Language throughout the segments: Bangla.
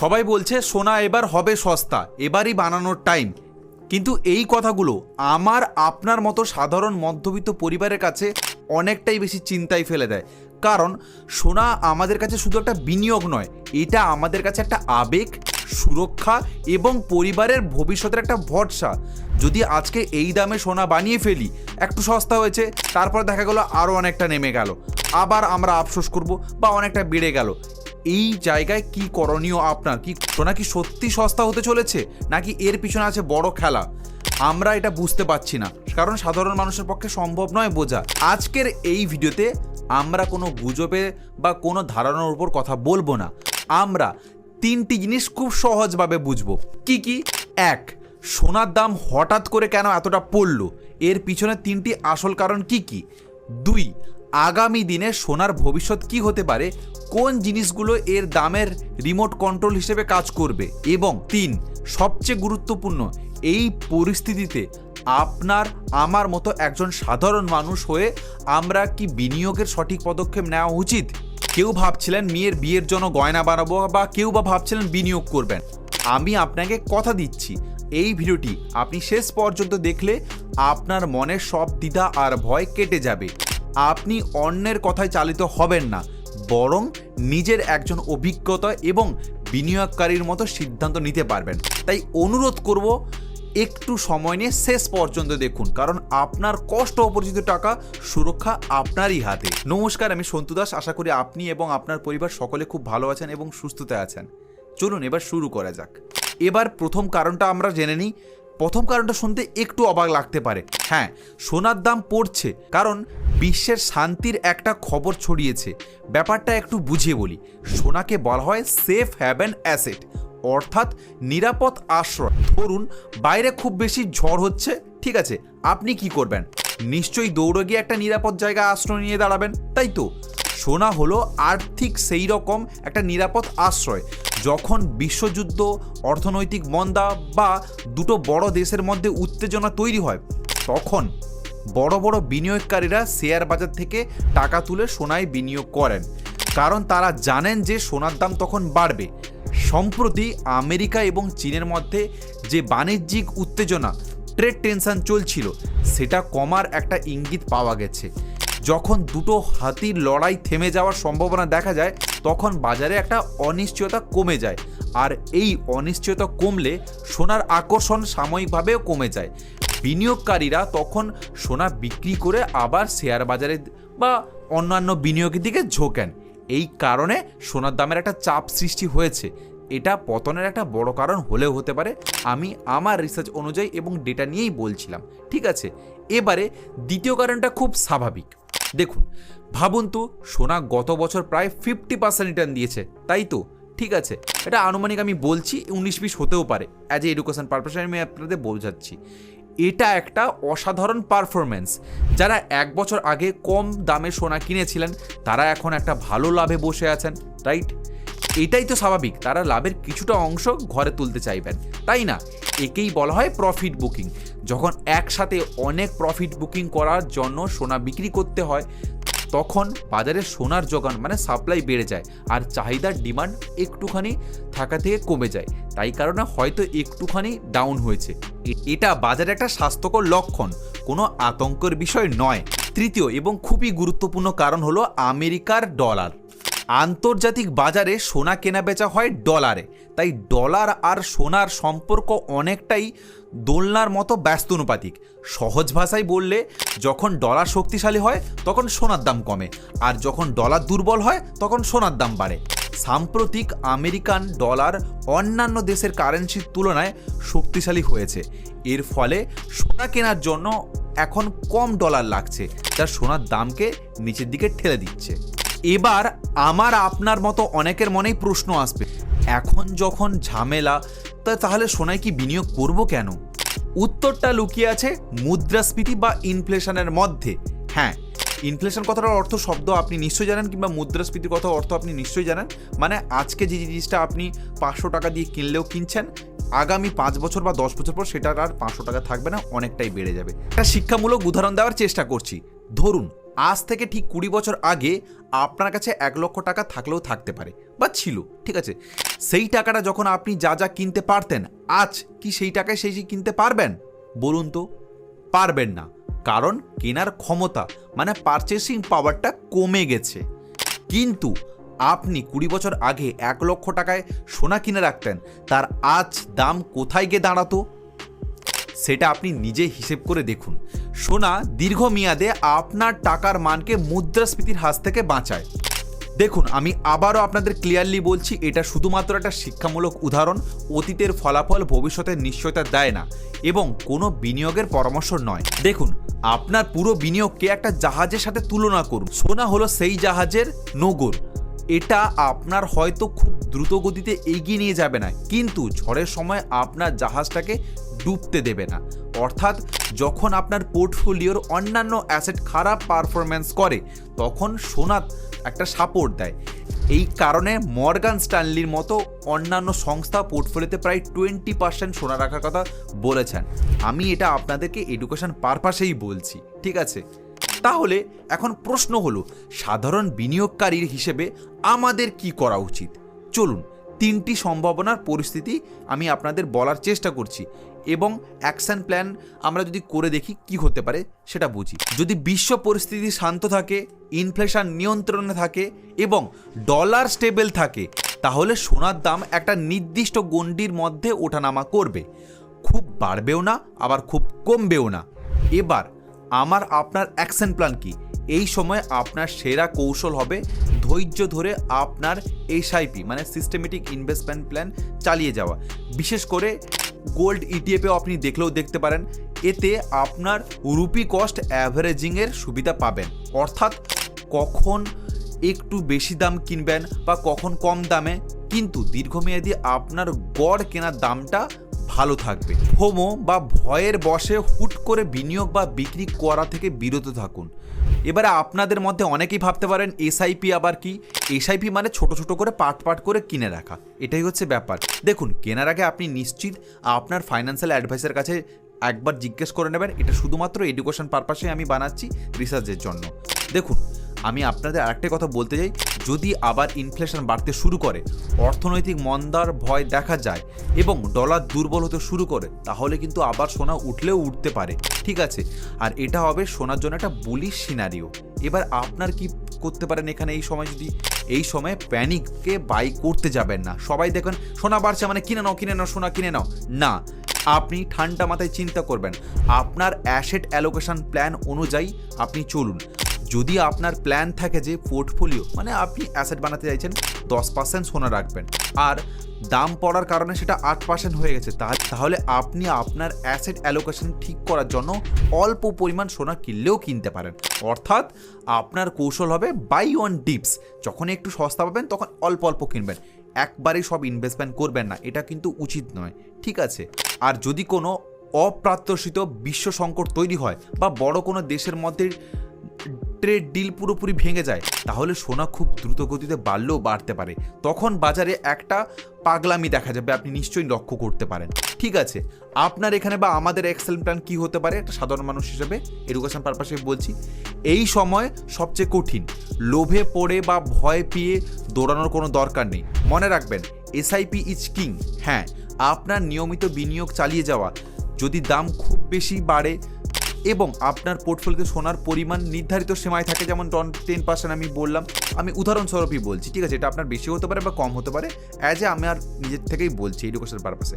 সবাই বলছে, সোনা এবার হবে সস্তা, এবারই বানানোর টাইম কিন্তু এই কথাগুলো আমার, আপনার মতো সাধারণ মধ্যবিত্ত পরিবারের কাছে অনেকটাই বেশি চিন্তায় ফেলে দেয়। কারণ, সোনা আমাদের কাছে শুধু একটা বিনিয়োগ নয়, এটা আমাদের কাছে একটা আবেগ, সুরক্ষা এবং পরিবারের ভবিষ্যতের একটা ভরসা। যদি আজকে এই দামে সোনা বানিয়ে ফেলি, একটু সস্তা হয়েছে, তারপর দেখা গেলো আরও অনেকটা নেমে গেল। আবার আমরা আফসোস করব বা অনেকটা বেড়ে গেল। এই জায়গায় কি করণীয় আপনার? কি সোনা কি সত্যি সস্তা হতে চলেছে? নাকি এর পিছনে আছে বড় খেলা? আমরা এটা বুঝতে পারছি না। কারণ সাধারণ মানুষের পক্ষে সম্ভব নয় বোঝা। আজকের এই ভিডিওতে আমরা কোনো গুজবে বা কোনো ধারণার উপর কথা বলব না। আমরা তিনটি জিনিস খুব সহজভাবে বুঝব। কি কি? এক, সোনার দাম হঠাৎ করে কেন এতটা পড়ল? এর পিছনে তিনটি আসল কারণ কি কি? দুই আগামী দিনে সোনার ভবিষ্যৎ কি হতে পারে, কোন জিনিসগুলো এর দামের রিমোট কন্ট্রোল হিসেবে কাজ করবে এবং তিন, সবচেয়ে গুরুত্বপূর্ণ, এই পরিস্থিতিতে আপনার, আমার মতো একজন সাধারণ মানুষ হয়ে আমরা কি বিনিয়োগের সঠিক পদক্ষেপ নেওয়া উচিত? কেউ ভাবছিলেন মেয়ের বিয়ের জন্য গয়না বানাবো বা কেউ বা ভাবছিলেন বিনিয়োগ করবেন। আমি আপনাকে কথা দিচ্ছি, এই ভিডিওটি আপনি শেষ পর্যন্ত দেখলে আপনার মনের সব দ্বিধা আর ভয় কেটে যাবে। আপনি অন্যের কথায় চালিত হবেন না, বরং নিজের একজন অভিজ্ঞতা এবং বিনিয়োগকারীর মতো সিদ্ধান্ত নিতে পারবেন। তাই অনুরোধ করব, একটু সময় নিয়ে শেষ পর্যন্ত দেখুন, কারণ আপনার কষ্ট অপরিচিত টাকা সুরক্ষা আপনারই হাতে। নমস্কার, আমি সন্তু দাস। আশা করি আপনি এবং আপনার পরিবার সকলে খুব ভালো আছেন এবং সুস্থতে আছেন। চলুন এবার শুরু করা যাক। এবার প্রথম কারণটা আমরা জেনে নিই প্রথম কারণটা শুনতে একটু অবাক লাগতে পারে। হ্যাঁ সোনার দাম পড়ছে, কারণ বিশ্বের শান্তির একটা খবর ছড়িয়েছে। ব্যাপারটা একটু বুঝিয়ে বলি। সোনাকে বলা হয় সেফ হ্যাভেন অ্যাসেট অর্থাৎ নিরাপদ আশ্রয়। ধরুন, বাইরে খুব বেশি ঝড় হচ্ছে, ঠিক আছে, আপনি কি করবেন? নিশ্চয়ই দৌড়ে গিয়ে একটা নিরাপদ জায়গায় আশ্রয় নিয়ে দাঁড়াবেন, তাই তো? সোনা হলো আর্থিক সেই রকম একটা নিরাপদ আশ্রয়। যখন বিশ্বযুদ্ধ, অর্থনৈতিক মন্দা বা দুটো বড় দেশের মধ্যে উত্তেজনা তৈরি হয়, তখন বড় বড় বিনিয়োগকারীরা শেয়ার বাজার থেকে টাকা তুলে সোনায় বিনিয়োগ করেন। কারণ তারা জানেন যে সোনার দাম তখন বাড়বে। সম্প্রতি আমেরিকা এবং চীনের মধ্যে যে বাণিজ্যিক উত্তেজনা ট্রেড টেনশন চলছিল, সেটা কমার একটা ইঙ্গিত পাওয়া গেছে। যখন দুটো হাতির লড়াই থেমে যাওয়ার সম্ভাবনা দেখা যায়, তখন বাজারে একটা অনিশ্চয়তা কমে যায়। আর এই অনিশ্চয়তা কমলে সোনার আকর্ষণ সাময়িকভাবেও কমে যায়। বিনিয়োগকারীরা তখন সোনা বিক্রি করে আবার শেয়ার বাজারে বা অন্যান্য বিনিয়োগের দিকে ঝোঁকেন এই কারণে সোনার দামের একটা চাপ সৃষ্টি হয়েছে। এটা পতনের একটা বড় কারণ হলেও হতে পারে। আমি আমার রিসার্চ অনুযায়ী এবং ডেটা নিয়েই বলছিলাম। ঠিক আছে? এবারে দ্বিতীয় কারণটা খুব স্বাভাবিক। দেখুন, ভাবুন তো, সোনা গত বছর প্রায় ফিফটি পার্সেন্ট রিটার্ন দিয়েছে, তাই তো? ঠিক আছে, এটা আনুমানিক আমি বলছি উনিশ বিশ হতেও পারে অ্যাজ এ এডুকেশন পারপাসে আমি আপনাদের বোঝাচ্ছি। এটা একটা অসাধারণ পারফরমেন্স যারা এক বছর আগে কম দামে সোনা কিনেছিলেন, তারা এখন একটা ভালো লাভে বসে আছেন রাইট এটাই তো স্বাভাবিক, তারা লাভের কিছুটা অংশ ঘরে তুলতে চাইবেন। তাই না? একেই বলা হয় প্রফিট বুকিং যখন একসাথে অনেক প্রফিট বুকিং করার জন্য সোনা বিক্রি করতে হয়, তখন বাজারে সোনার যোগান মানে সাপ্লাই বেড়ে যায় আর চাহিদার ডিমান্ড একটুখানি থাকা থেকে কমে যায়। তাই কারণে হয়তো একটুখানি ডাউন হয়েছে। এটা বাজারে একটা স্বাস্থ্যকর লক্ষণ, কোনো আতঙ্কের বিষয় নয়। তৃতীয় এবং খুবই গুরুত্বপূর্ণ কারণ হলো আমেরিকার ডলার আন্তর্জাতিক বাজারে সোনা কেনা বেচা হয় ডলারে। তাই ডলার আর সোনার সম্পর্ক অনেকটাই দোলনার মতো ব্যস্তানুপাতিক। সহজ ভাষায় বললে, যখন ডলার শক্তিশালী হয়, তখন সোনার দাম কমে। আর যখন ডলার দুর্বল হয়, তখন সোনার দাম বাড়ে। সাম্প্রতিক আমেরিকান ডলার অন্যান্য দেশের কারেন্সির তুলনায় শক্তিশালী হয়েছে। এর ফলে সোনা কেনার জন্য এখন কম ডলার লাগছে, যা সোনার দামকে নিচের দিকে ঠেলে দিচ্ছে। এবার আমার আপনার মতো অনেকের মনেই প্রশ্ন আসবে। এখন যখন ঝামেলা, তা তাহলে সোনায় কি বিনিয়োগ করব কেন? উত্তরটা লুকিয়ে আছে মুদ্রাস্ফীতি বা ইনফ্লেশনের মধ্যে। হ্যাঁ ইনফ্লেশন কথাটার অর্থ শব্দ আপনি নিশ্চয়ই জানেন কিংবা মুদ্রাস্ফীতির কথা অর্থ আপনি নিশ্চয়ই জানেন। মানে আজকে যে জিনিসটা আপনি পাঁচশো টাকা দিয়ে কিনলেও কিনছেন আগামী পাঁচ বছর বা দশ বছর পর সেটার আর পাঁচশো টাকা থাকবে না, অনেকটাই বেড়ে যাবে। একটা শিক্ষামূলক উদাহরণ দেওয়ার চেষ্টা করছি। ধরুন, আজ থেকে ঠিক কুড়ি বছর আগে আপনার কাছে এক লক্ষ টাকা থাকলেও থাকতে পারে, বা ছিল, ঠিক আছে? সেই টাকাটা যখন আপনি যা যা কিনতে পারতেন, আজ কি সেই টাকায় সেই কিনতে পারবেন? বলুন তো, পারবেন না। কারণ কেনার ক্ষমতা মানে পারচেসিং পাওয়ারটা কমে গেছে। কিন্তু আপনি কুড়ি বছর আগে এক লক্ষ টাকায় সোনা কিনে রাখতেন, তার আজ দাম কোথায় গিয়ে দাঁড়াতো? সেটা আপনি নিজে হিসেব করে দেখুন। সোনা দীর্ঘমেয়াদে আপনার টাকার মানকে মুদ্রাস্ফীতির হাত থেকে বাঁচায়। দেখুন, আমি আবারও আপনাদের ক্লিয়ারলি বলছি, এটা শুধুমাত্র একটা শিক্ষামূলক উদাহরণ, অতীতের ফলাফল ভবিষ্যতের নিশ্চয়তা দেয় না, এবং কোনো বিনিয়োগের পরামর্শ নয়। দেখুন, আপনার পুরো বিনিয়োগকে একটা জাহাজের সাথে তুলনা করুন। সোনা হলো সেই জাহাজের নগর। এটা আপনার হয়তো খুব দ্রুত গতিতে এগিয়ে নিয়ে যাবে না, কিন্তু ঝড়ের সময় আপনার জাহাজটাকে ডুবতে দেবে না। অর্থাৎ যখন আপনার পোর্টফোলিওর অন্যান্য অ্যাসেট খারাপ পারফরম্যান্স করে, তখন সোনা একটা সাপোর্ট দেয়। এই কারণে মর্গান স্ট্যানলির মতো অন্যান্য সংস্থা পোর্টফোলিওতে প্রায় টোয়েন্টি পার্সেন্ট সোনা রাখার কথা বলেছেন। আমি এটা আপনাদেরকে এডুকেশন পারপাসেই বলছি, ঠিক আছে? তাহলে এখন প্রশ্ন হলো, সাধারণ বিনিয়োগকারীর হিসেবে আমাদের কি করা উচিত? চলুন, তিনটি সম্ভাবনার পরিস্থিতি আমি আপনাদের বলার চেষ্টা করছি এবং অ্যাকশন প্ল্যান আমরা যদি করে দেখি কি হতে পারে সেটা বুঝি। যদি বিশ্ব পরিস্থিতি শান্ত থাকে ইনফ্লেশন নিয়ন্ত্রণে থাকে এবং ডলার স্টেবল থাকে, তাহলে সোনার দাম একটা নির্দিষ্ট গণ্ডির মধ্যে ওঠানামা করবে। খুব বাড়বেও না, আবার খুব কমবেও না। এবার আমার আপনার অ্যাকশন প্ল্যান কি? এই সময় আপনার সেরা কৌশল হবে ধৈর্য ধরে আপনার এসআইপি মানে সিস্টেমেটিক ইনভেস্টমেন্ট প্ল্যান চালিয়ে যাওয়া। বিশেষ করে গোল্ড ইটিএফেও আপনি দেখলেও দেখতে পারেন, এতে আপনার রুপি কস্ট অ্যাভারেজিংয়ের সুবিধা পাবেন। অর্থাৎ কখন একটু বেশি দাম কিনবেন বা কখন কম দামে, কিন্তু দীর্ঘমেয়াদী আপনার গড় কেনার দামটা ভালো থাকবে। হোমো বা ভয়ের বসে হুট করে বিনিয়োগ বা বিক্রি করা থেকে বিরত থাকুন। এবারে আপনাদের মধ্যে অনেকেই ভাবতে পারেন, এসআইপি আবার কি? এসআইপি মানে ছোট ছোট করে পাট পাট করে কিনে রাখা। এটাই হচ্ছে ব্যাপার। দেখুন, কেনার আগে আপনি নিশ্চিত আপনার ফাইন্যান্সিয়াল অ্যাডভাইসের কাছে একবার জিজ্ঞেস করে নেবেন। এটা শুধুমাত্র এডুকেশন পারপাসে আমি বানাচ্ছি রিসার্চের জন্য। দেখুন আমি আপনাদের আরেকটা কথা বলতে চাই। যদি আবার ইনফ্লেশন বাড়তে শুরু করে, অর্থনৈতিক মন্দার ভয় দেখা যায় এবং ডলার দুর্বল হতে শুরু করে, তাহলে কিন্তু আবার সোনা উঠলেও উঠতে পারে, ঠিক আছে? আর এটা হবে সোনার জন্য একটা বুলিশ সিনারিও এবার আপনার কি করতে পারেন এখানে এই সময় যদি, এই সময় প্যানিককে বাই করতে যাবেন না। সবাই দেখেন, সোনা বাড়ছে মানে কিনে নাও কিনে নাও, সোনা কিনে নাও। না, আপনি ঠান্ডা মাথায় চিন্তা করবেন। আপনার অ্যাসেট অ্যালোকেশন প্ল্যান অনুযায়ী আপনি চলুন। যদি আপনার প্ল্যান থাকে যে পোর্টফোলিও মানে আপনি অ্যাসেট বানাতে চাইছেন, দশ পার্সেন্ট সোনা রাখবেন। আর দাম পড়ার কারণে সেটা আট পার্সেন্ট হয়ে গেছে, তা- তাহলে আপনি আপনার অ্যাসেট অ্যালোকেশন ঠিক করার জন্য অল্প পরিমাণ সোনা কিনলেও কিনতে পারেন। অর্থাৎ আপনার কৌশল হবে বাই ওয়ান ডিপস যখন একটু সস্তা পাবেন, তখন অল্প অল্প কিনবেন। একবারেই সব ইনভেস্টমেন্ট করবেন না, এটা কিন্তু উচিত নয়, ঠিক আছে? আর যদি কোনো অপ্রাত্যসিত বিশ্ব সংকট তৈরি হয়, বা বড় কোনো দেশের মধ্যে ট্রেড ডিল পুরোপুরি ভেঙে যায়, তাহলে সোনা খুব দ্রুত গতিতে বাড়লেও বাড়তে পারে। তখন বাজারে একটা পাগলামি দেখা যাবে, আপনি নিশ্চয়ই লক্ষ্য করতে পারেন। ঠিক আছে, আপনার এখানে বা আমাদের এক্সেল প্ল্যান কি হতে পারে, একটা সাধারণ মানুষ হিসেবে এডুকেশন পারপাসে বলছি, এই সময় সবচেয়ে কঠিন। লোভে পড়ে বা ভয় পেয়ে দৌড়ানোর কোনো দরকার নেই। মনে রাখবেন এসআইপি ইজ কিং হ্যাঁ আপনার নিয়মিত বিনিয়োগ চালিয়ে যাওয়া, যদি দাম খুব বেশি বাড়ে এবং আপনার পোর্টফোলিওতে সোনার পরিমাণ নির্ধারিত সীমায় থাকে, যেমন টন টেন পার্সেন্ট আমি বললাম। আমি উদাহরণস্বরূপই বলছি, ঠিক আছে? এটা আপনার বেশি হতে পারে বা কম হতে পারে। অ্যাজ এ আমি আর নিজের থেকেই বলছি এডুকেশন পারপাসে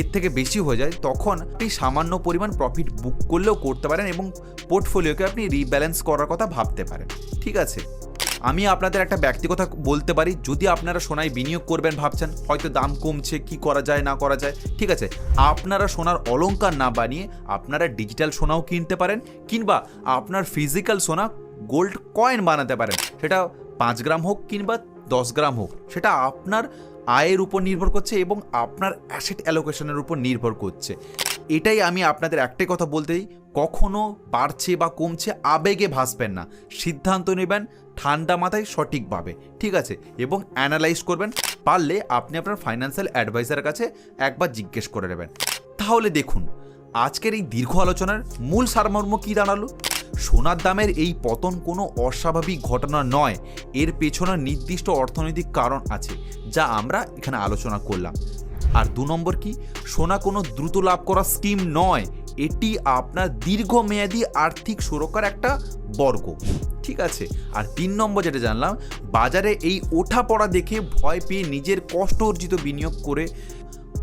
এর থেকে বেশি হয়ে যায় তখন আপনি সামান্য পরিমাণ প্রফিট বুক করলেও করতে পারেন এবং পোর্টফোলিওকে আপনি রিব্যালেন্স করার কথা ভাবতে পারেন, ঠিক আছে? আমি আপনাদের একটা ব্যক্তিগত বলতে পারি, যদি আপনারা সোনায় বিনিয়োগ করবেন ভাবছেন, হয়তো দাম কমছে, কি করা যায়, না করা যায়, ঠিক আছে? আপনারা সোনার অলঙ্কার না বানিয়ে আপনারা ডিজিটাল সোনাও কিনতে পারেন, কিংবা আপনার ফিজিক্যাল সোনা গোল্ড কয়েন বানাতে পারেন। সেটা পাঁচ গ্রাম হোক কিংবা দশ গ্রাম হোক, সেটা আপনার আয়ের উপর নির্ভর করছে এবং আপনার অ্যাসেট অ্যালোকেশনের উপর নির্ভর করছে। এটাই আমি আপনাদের একটাই কথা বলতে চাই কখনো বাড়ছে বা কমছে আবেগে ভাসবেন না। সিদ্ধান্ত নেবেন ঠান্ডা মাথায় সঠিকভাবে, ঠিক আছে? এবং অ্যানালাইজ করবেন, পারলে আপনি আপনার ফাইন্যান্সিয়াল অ্যাডভাইজারের কাছে একবার জিজ্ঞেস করে নেবেন। তাহলে দেখুন, আজকের এই দীর্ঘ আলোচনার মূল সারমর্ম কী দাঁড়াল? সোনার দামের এই পতন কোনো অস্বাভাবিক ঘটনা নয়, এর পেছনে নির্দিষ্ট অর্থনৈতিক কারণ আছে, যা আমরা এখানে আলোচনা করলাম। আর দু নম্বর কি? সোনা কোনো দ্রুত লাভ করা স্কিম নয় এটি আপনার দীর্ঘমেয়াদী আর্থিক সুরক্ষার একটা বর্গ। ঠিক আছে? আর তিন নম্বর যেটা জানলাম, বাজারে এই ওঠা পড়া দেখে ভয় পেয়ে নিজের কষ্ট অর্জিত বিনিয়োগ করে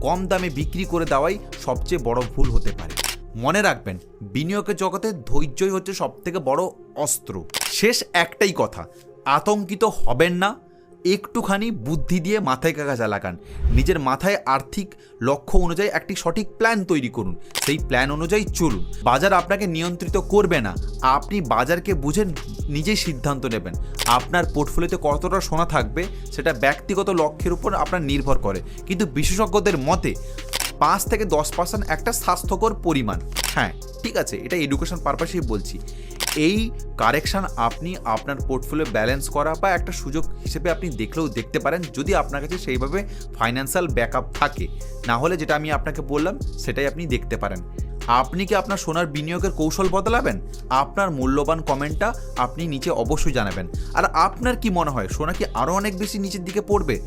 কম দামে বিক্রি করে দেওয়াই সবচেয়ে বড় ভুল হতে পারে। মনে রাখবেন, বিনিয়োগের জগতে ধৈর্যই হচ্ছে সবথেকে বড় অস্ত্র। শেষ একটাই কথা, আতঙ্কিত হবেন না একটুখানি বুদ্ধি দিয়ে মাথায় কাগজা লাগান। নিজের মাথায় আর্থিক লক্ষ্য অনুযায়ী একটি সঠিক প্ল্যান তৈরি করুন। সেই প্ল্যান অনুযায়ী চলুন। বাজার আপনাকে নিয়ন্ত্রিত করবে না। আপনি বাজারকে বুঝে নিজেই সিদ্ধান্ত নেবেন। আপনার পোর্টফোলিওতে কতটা সোনা থাকবে, সেটা ব্যক্তিগত লক্ষ্যের উপর আপনার নির্ভর করে। কিন্তু বিশেষজ্ঞদের মতে, পাঁচ থেকে দশ পার্সেন্ট একটা স্বাস্থ্যকর পরিমাণ। হ্যাঁ ঠিক আছে, এটা এডুকেশন পারপাসেই বলছি। এই কারেকশান আপনি আপনার পোর্টফোলিও ব্যালেন্স করা বা একটা সুযোগ হিসেবে আপনি দেখলেও দেখতে পারেন যদি আপনার কাছে সেইভাবে ফাইন্যান্সিয়াল ব্যাকআপ থাকে। না হলে যেটা আমি আপনাকে বললাম, সেটাই আপনি দেখতে পারেন। আপনি কি আপনার সোনার বিনিয়োগের কৌশল বদলাবেন? আপনার মূল্যবান কমেন্টটা আপনি নিচে অবশ্যই জানাবেন। আর আপনার কি মনে হয়, সোনা কি আরও অনেক বেশি নিচের দিকে পড়বে?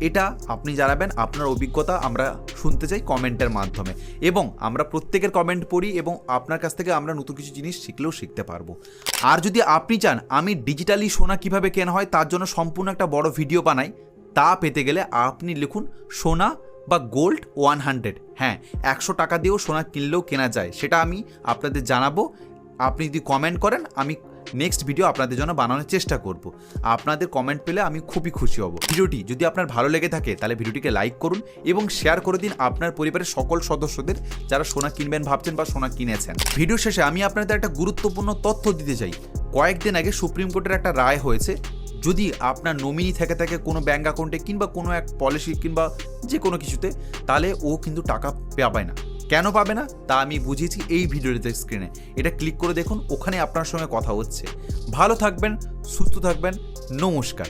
এটা আপনি জানাবেন, আপনার অভিজ্ঞতা আমরা শুনতে চাই কমেন্টের মাধ্যমে। এবং আমরা প্রত্যেকের কমেন্ট পড়ি এবং আপনার কাছ থেকে আমরা নতুন কিছু জিনিস শিখলেও শিখতে পারব। আর যদি আপনি চান আমি ডিজিটালি সোনা কীভাবে কেনা হয় তার জন্য সম্পূর্ণ একটা বড় ভিডিও বানাই, তা পেতে গেলে আপনি লিখুন সোনা বা গোল্ড ওয়ান হান্ড্রেড হ্যাঁ একশো টাকা দিয়েও সোনা কিনলেও কেনা যায়, সেটা আমি আপনাদের জানাব। আপনি যদি কমেন্ট করেন, আমি নেক্সট ভিডিও আপনাদের জন্য বানানোর চেষ্টা করব। আপনাদের কমেন্ট পেলে আমি খুবই খুশি হব। ভিডিওটি যদি আপনার ভালো লেগে থাকে, তাহলে ভিডিওটিকে লাইক করুন এবং শেয়ার করে দিন আপনার পরিবারের সকল সদস্যদের যারা সোনা কিনবেন ভাবছেন বা সোনা কিনেছেন। ভিডিও শেষে আমি আপনাদের একটা গুরুত্বপূর্ণ তথ্য দিতে চাই। কয়েকদিন আগে সুপ্রিম কোর্টের একটা রায় হয়েছে। যদি আপনার নমিনি থেকে থাকে কোনো ব্যাঙ্ক অ্যাকাউন্টে কিংবা কোনো এক পলিসি কিংবা যে কোনো কিছুতে, তাহলে ও কিন্তু টাকা পাবে না। কেন পাবে না তা আমি বুঝিয়েছি এই ভিডিওটিতে স্ক্রিনে এটা ক্লিক করে দেখুন, ওখানে আপনার সঙ্গে কথা হচ্ছে। ভালো থাকবেন, সুস্থ থাকবেন, নমস্কার।